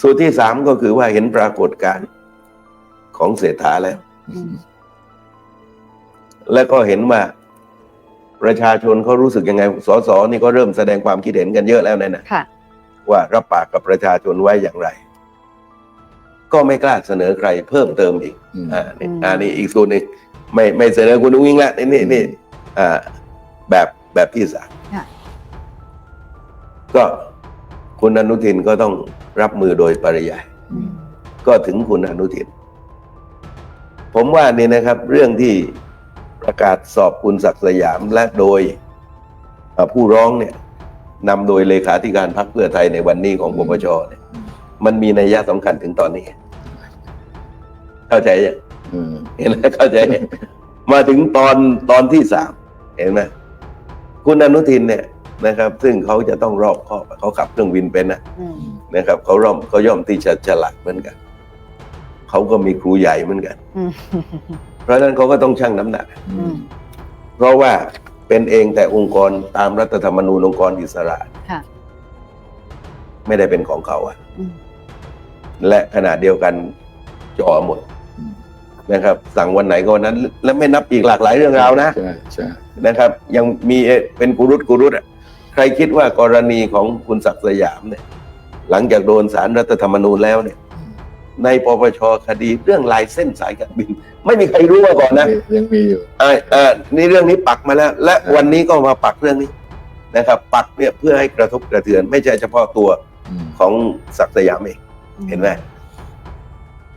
สูตรที่สามก็คือว่าเห็นปรากฏการณ์ของเศรษฐาแล้วอืมแล้วก็เห็นว่าประชาชนเขารู้สึกยังไง สสนี่ก็เริ่มแสดงความคิดเห็นกันเยอะแล้วเนี่ยนะค่ะว่ารับปากกับประชาชนไว้อย่างไร ก็ไม่กล้าเสนอใครเพิ่มเติมอีกอืมอ่านี่อืมอ่านี่อีกส่วนหนึ่งไม่ไม่เสนอคุณอุ้งอิงละนี่นี่นี่อ่า แบบแบบที่สามค่ะก็คุณอนุทินก็ต้อง รับมือโดยปริยายอืมก็ถึงคุณอนุทิน ผมว่านี่นะครับ เรื่องที่ประกาศสอบคุณศักดิ์สยามและโดยเอ่อผู้ร้องเนี่ยนำโดยเลขาธิการพรรคเพื่อไทยในวันนี้ของปปชเนี่ย มันมีนัยยะสำคัญถึงตอนนี้ เข้าใจยังอืมเห็นไหมเข้าใจ มาถึงตอนตอนที่สามเห็นไหมคุณอนุทินเนี่ยนะครับ ซึ่งเขาจะต้องรอบคอบเขาขับเครื่องบินเป็นนะอืม นะครับเขาร่อมเขาย่อมที่จะฉลาดเหมือนกันเขาก็มีครูใหญ่เหมือนกันอืมเพราะฉะนั้นเขาก็ต้องชั่งน้ำหนักอืมเพราะว่าเป็นเองแต่องค์กรตามรัฐธรรมนูญองค์กรอิสระค่ะไม่ได้เป็นของเขาอะอืมและขณะเดียวกันจ่อหมดอืมนะครับ สั่งวันไหนก็วันนั้น และไม่นับอีกหลากหลายเรื่องราวนะใช่ใช่นะครับ ยังมีเป็นกุรุตกุรุตอะใครคิดว่ากรณีของคุณศักดิ์สยามเนี่ย หลังจากโดนสารรัฐธรรมนูญแล้วเนี่ย ในปปชคดีเรื่องลายเส้นสายการบิน ไม่มีใครรู้มาก่อนนะยังมีอยู่อ่าอ่านี่เรื่องนี้ปักมาแล้ว และครับวันนี้ก็มาปักเรื่องนี้นะครับ ปักเนี่ยเพื่อให้กระทบกระเทือน ไม่ใช่เฉพาะตัวอืมของศักดิ์สยามเองเห็นไหม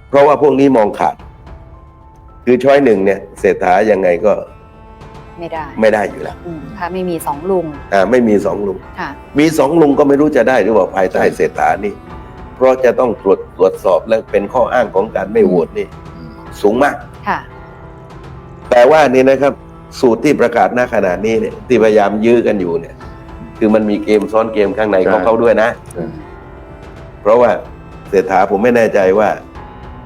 เพราะว่าพวกนี้มองขาด คือช้อยหนึ่งเนี่ยเศรษฐายังไงก็ ไม่ได้ไม่ได้อยู่แล้วอืมถ้าไม่มีสองลุงอ่าไม่มีสองลุง ค่ะ มีสองลุงก็ไม่รู้จะได้หรือเปล่าภายใต้เศรษฐานี่ เพราะจะต้องตรวจตรวจสอบและเป็นข้ออ้างของการไม่โหวตนี่อืมสูงมาก ค่ะแต่ว่านี่นะครับ สูตรที่ประกาศณขณะนี้เนี่ยที่พยายามยื้อกันอยู่เนี่ย คือมันมีเกมซ้อนเกมข้างในของเขาด้วยนะใช่เพราะว่าเศรษฐาผมไม่แน่ใจว่า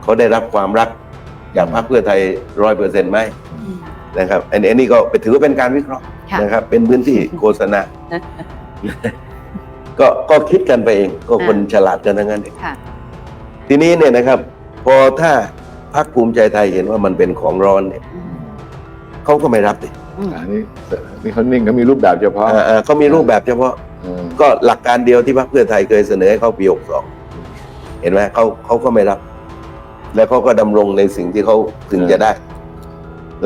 เขาได้รับความรักจากพรรคเพื่อไทยร้อยเปอร์เซ็นต์ไหมอืม นะครับอันนี้อันนี้ก็ถือว่าเป็นการวิเคราะห์ค่ะนะครับ เป็นพื้นที่โฆษณาก็ก็คิดกันไปเอง ก็คนฉลาดกันทั้งนั้นเองค่ะทีนี้เนี่ยนะครับ พอถ้าพรรคภูมิใจไทยเห็นว่ามันเป็นของร้อนเนี่ยอืมเขาก็ไม่รับดิอืมอันนี้นี่เขานิ่งเขามีรูปแบบเฉพาะอ่าอ่าเขามีรูปแบบเฉพาะอืมก็หลักการเดียวที่พรรคเพื่อไทยเคยเสนอให้เขาปี62เห็นไหมเขาเขาก็ไม่รับ แล้วเขาก็ดำรงในสิ่งที่เขาถึงจะได้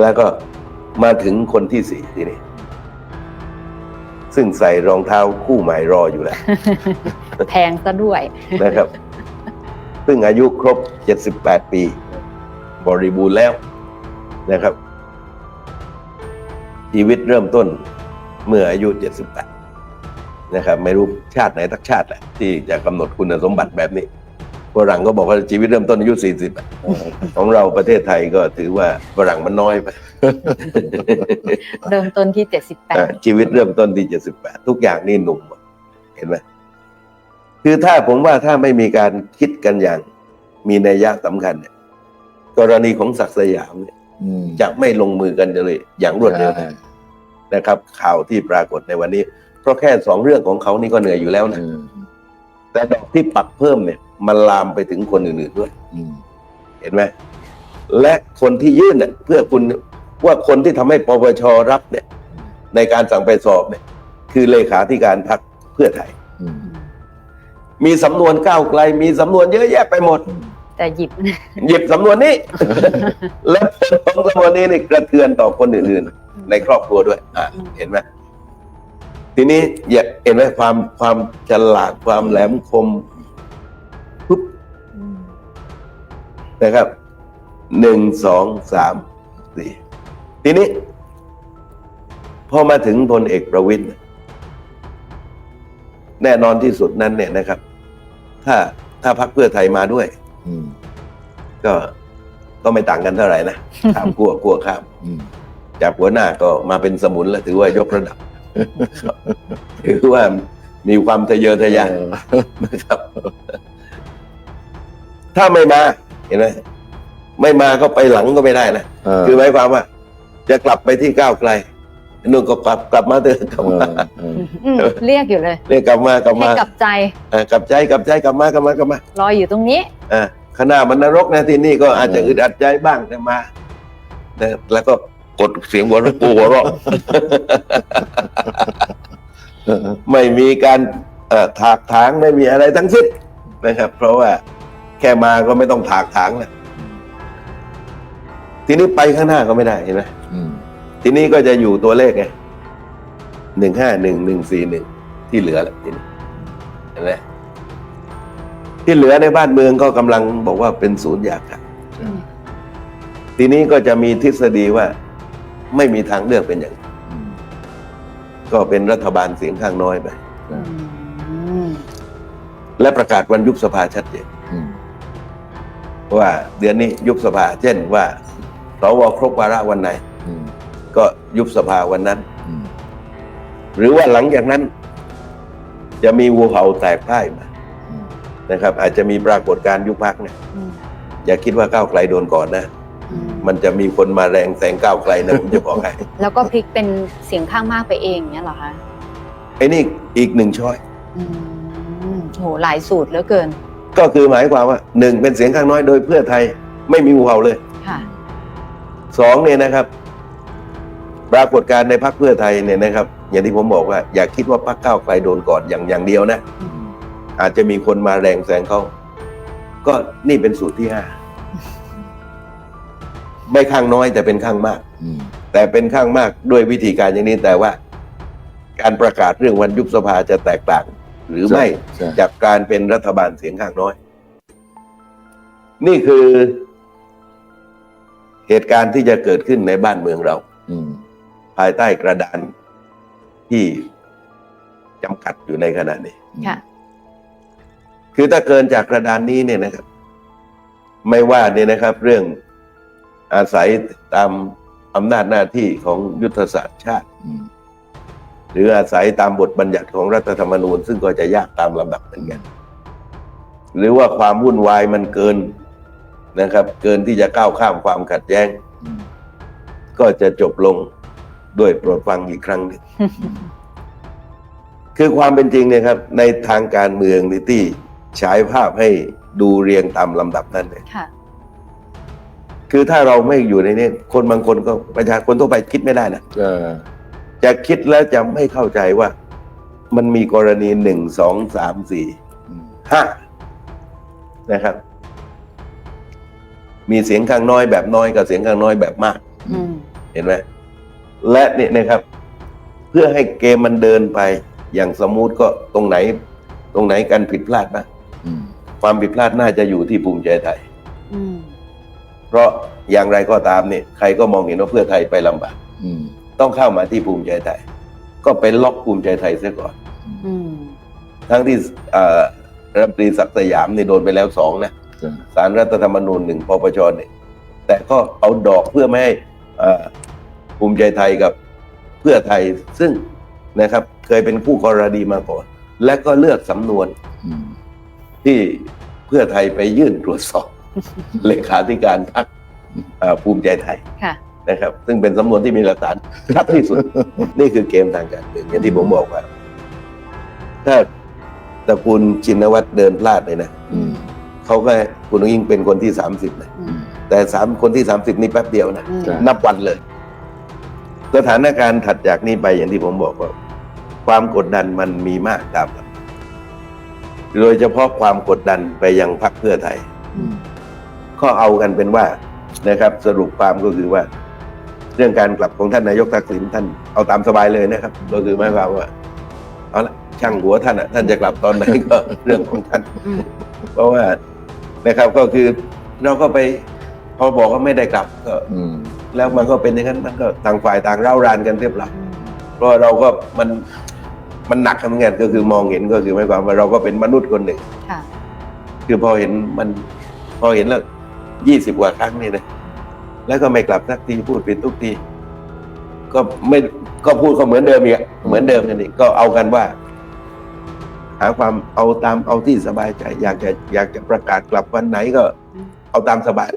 แล้วก็ มาถึงคนที่สี่ทีนี้ซึ่งใส่รองเท้าคู่ใหม่รออยู่แล้ว แพงซะด้วยนะครับ ซึ่งอายุครบ 78 ปี บริบูรณ์แล้วนะครับ ชีวิตเริ่มต้นเมื่ออายุ 78 นะครับ ไม่รู้ชาติไหนทักชาติแหละที่จะกำหนดคุณสมบัติแบบนี้ ฝรั่งก็บอกว่าชีวิตเริ่มต้นอายุ 40อะของเราประเทศไทยก็ถือว่าฝรั่งมันน้อยไปเริ่มต้นที่เจ็ดสิบแปอะดชีวิตเริ่มต้นที่ 78 ทุกอย่างนี่หนุ่มหมดเห็นไหมคือถ้าผมว่าถ้าไม่มีการคิดกันอย่าง มีนัยยะสำคัญเนี่ยกรณีของศักดิ์สยามเนี่ยอืมจะไม่ลงมือกันเลยอย่างรวดเร็วใช่นะครับ ข่าวที่ปรากฏในวันนี้ เพราะแค่สองเรื่องของเขานี่ก็เหนื่อยอยู่แล้วนะอืมแต่ดอกที่ปักเพิ่มเนี่ย มันลามไปถึงคนอื่นๆด้วยอืมเห็นไหมและคนที่ยื่นเนี่ยเพื่อคุณว่าคนที่ทำให้ปปชรับเนี่ย ในการสั่งไปสอบเนี่ย คือเลขาธิการพรรคเพื่อไทยอืมมีสำนวนก้าวไกล มีสำนวนเยอะแยะไปหมด แต่หยิบ หยิบสำนวนนี้ และผลของสำนวนนี้นี่กระเทือนต่อคนอื่นๆ ในครอบครัวด้วยอะเห็นไหมทีนี้อย่าเห็นไหมความความฉลาดความแหลมคม นะครับหนึ่งสองสามสี่ทีนี้ พอมาถึงพลเอกประวิตยแน่นอนที่สุดนั้นเนี่ยนะครับ ถ้าถ้าพรรคเพื่อไทยมาด้วยอืมก็ก็ไม่ต่างกันเท่าไหร่นะข้ามกั้วกั้วข้ามอืมจากหัวหน้าก็มาเป็นสมุนแล้วถือว่ายกระดับถือว่ามีความทะเยอทะยานนะครับ ถ้าไม่มา เห็นไหมไม่มาก็ไปหลังก็ไม่ได้นะเออ คือหมายความว่า จะกลับไปที่ก้าวไกลนุ่นก็กลับกลับมาเถอะกลับเออมา เออ อืมเรียกอยู่เลยเรียกกลับมากลับให้มากลับใจเออกลับใจกลับใจกลับมากลับมากลับมารออยู่ตรงนี้ อ่าขณะมันนรกนะที่นี่ก็อาจจะอึดอัดใจบ้างแต่มานะแล้วก็กดเสียงหัวเราะปูหัวเราะ เออ ไม่มีการเอ่อถากถางไม่มีอะไรทั้งสิ้นนะครับ เพราะว่า แค่มาก็ไม่ต้องถากถางแล้วทีนี้ไปข้างหน้าก็ไม่ได้เห็นไหมอืมทีนี้ก็จะอยู่ตัวเลขไงหนึ่งห้าหนึ่งหนึ่งสี่หนึ่งที่เหลือแหละทีนี้เห็นไหมที่เหลือในบ้านเมืองก็กำลังบอกว่าเป็นศูนย์อยากาศอืมทีนี้ก็จะมีทฤษฎีว่า ไม่มีทางเลือกเป็นอย่างนั้นอืมก็เป็นรัฐบาลเสียงข้างน้อยไปอืมและประกาศวันยุบสภาชัดเจนอืม ว่าเดือนนี้ยุบสภา เช่นว่าสวครบวาระวันไหนอืมก็ยุบสภาวันนั้นอืมหรือว่าหลังจากนั้น จะมีวัวเห่าแตกพ่ายมาอืมนะครับ อาจจะมีปรากฏการณ์ยุบพักเนี่ยอืมอย่าคิดว่าก้าวไกลโดนก่อนนะอืมมันจะมีคนมาแรงแซงก้าวไกลนะผมจะบอกให้ แล้วก็พลิกเป็นเสียงข้างมากไปเองเนี้ยเหรอคะไอ้นี่อีกหนึ่งช้อยอืมโหหลายสูตรเหลือเกิน ก็คือหมายความว่าหนึ่งเป็นเสียงข้างน้อยโดยเพื่อไทยไม่มีวัวเห่าเลยค่ะสองเนี่ยนะครับ ปรากฏการณ์ในพรรคเพื่อไทยเนี่ยนะครับ อย่างที่ผมบอกว่า อย่าคิดว่าพรรคก้าวไกลโดนก่อนอย่างอย่างเดียวนะอืมอาจจะมีคนมาแรงแซงเขาก็นี่เป็นสูตรที่ห้าไม่ข้างน้อยแต่เป็นข้างมากอืมแต่เป็นข้างมากด้วยวิธีการอย่างนี้แต่ว่า การประกาศเรื่องวันยุบสภาจะแตกต่าง หรือไม่ใช่ จากการเป็นรัฐบาลเสียงข้างน้อย นี่คือเหตุการณ์ที่จะเกิดขึ้นในบ้านเมืองเรา อืม ภายใต้กระดานที่จำกัดอยู่ในขณะนี้ ค่ะ คือถ้าเกินจากกระดานนี้เนี่ยนะครับ ไม่ว่าเนี่ยนะครับ เรื่องอาศัยตามอำนาจหน้าที่ของยุทธศาสตร์ชาติ อืม หรืออาศัยตามบทบัญญัติของรัฐธรรมนูญ ซึ่งก็จะยากตามลำดับเหมือนกันหรือว่าความวุ่นวายมันเกินนะครับ เกินที่จะก้าวข้ามความขัดแย้งอืมก็จะจบลงด้วยโปรดฟังอีกครั้งหนึ่งคือความเป็นจริงเนี่ยครับ ในทางการเมืองนี่ที่ฉายภาพให้ดูเรียงตามลำดับนั้นเนี่ยค่ะคือถ้าเราไม่อยู่ในนี้คนบางคนก็ประชาชนทั่วไปคิดไม่ได้นะเออ จะคิดแล้วจะไม่เข้าใจว่า มันมีกรณีหนึ่งสองสามสี่อืมห้านะครับ มีเสียงข้างน้อยแบบน้อยกับเสียงข้างน้อยแบบมากอืมเห็นไหมและเนี่ยนะครับ เพื่อให้เกมมันเดินไป อย่างสมูทก็ตรงไหน ตรงไหนกันผิดพลาดนะอืมความผิดพลาดน่าจะอยู่ที่ภูมิใจไทยอืมเพราะอย่างไรก็ตามเนี่ยใครก็มองเห็นว่าเพื่อไทยไปลำบากอืม ต้องเข้ามาที่ภูมิใจไทย ก็เป็นล็อกภูมิใจไทยเสียก่อนอืมทั้งที่เอ่อรัฐมนตรีศักดิ์สยามนี่โดนไปแล้วสองนะใช่สารรัฐธรรมนูญหนึ่งปปชหนึ่งแต่ก็เอาดอกเพื่อไม่ให้เอ่อภูมิใจไทยกับเพื่อไทยซึ่งนะครับ เคยเป็นคู่กรณีมาก่อน และก็เลือกสำนวนอืมที่เพื่อไทยไปยื่นตรวจสอบเลขาธิการพรรคเอ่อภูมิใจไทยค่ะ นะครับ ซึ่งเป็นสำนวนที่มีหลักฐานชัดที่สุด นี่คือเกมทางการเมืองอย่างที่ผมบอกว่า ถ้าตระกูลชินวัตรเดินพลาดเลยนะอืมเขาก็ให้คุณอุ้งอิงเป็นคนที่สามสิบนะอือืมมแต่สามคนที่สามสิบนี่แป๊บเดียวนะอืมใช่นับวันเลย สถานการณ์ถัดจากนี้ไปอย่างที่ผมบอกว่า ความกดดันมันมีมากตามลำดับโดยเฉพาะความกดดันไปยังพรรคเพื่อไทยอืมก็เอากันเป็นว่านะครับ สรุปความก็คือว่า เรื่องการกลับของท่านนายกทักษิณท่านเอาตามสบายเลยนะครับ ก็คือหมายความว่าเอาละช่างหัวท่านอะท่านจะกลับตอนไหนก็เรื่องของท่านอืมเพราะว่านะครับก็คือเราก็ไปพอบอกว่าไม่ได้กลับก็อืมแล้วมันก็เป็นอย่างนั้นมันก็ต่างฝ่ายต่างเร่ารานกันเรียบร้อยอืมเพราะเราก็มันมันหนักทำงานก็คือมองเห็นก็คือหมายความว่าเราก็เป็นมนุษย์คนหนึ่งค่ะคือพอเห็นมัน พอเห็นแล้วยี่สิบกว่าครั้งนี่นะ แล้วก็ไม่กลับสักทีพูดผิดทุกที ก็ไม่ก็พูดก็เหมือนเดิมอีกเหมือนเดิมกันอีกก็เอากันว่า หาความเอาตามเอาที่สบายใจ อยากจะอยากจะประกาศกลับวันไหนก็ เอาตามสบาย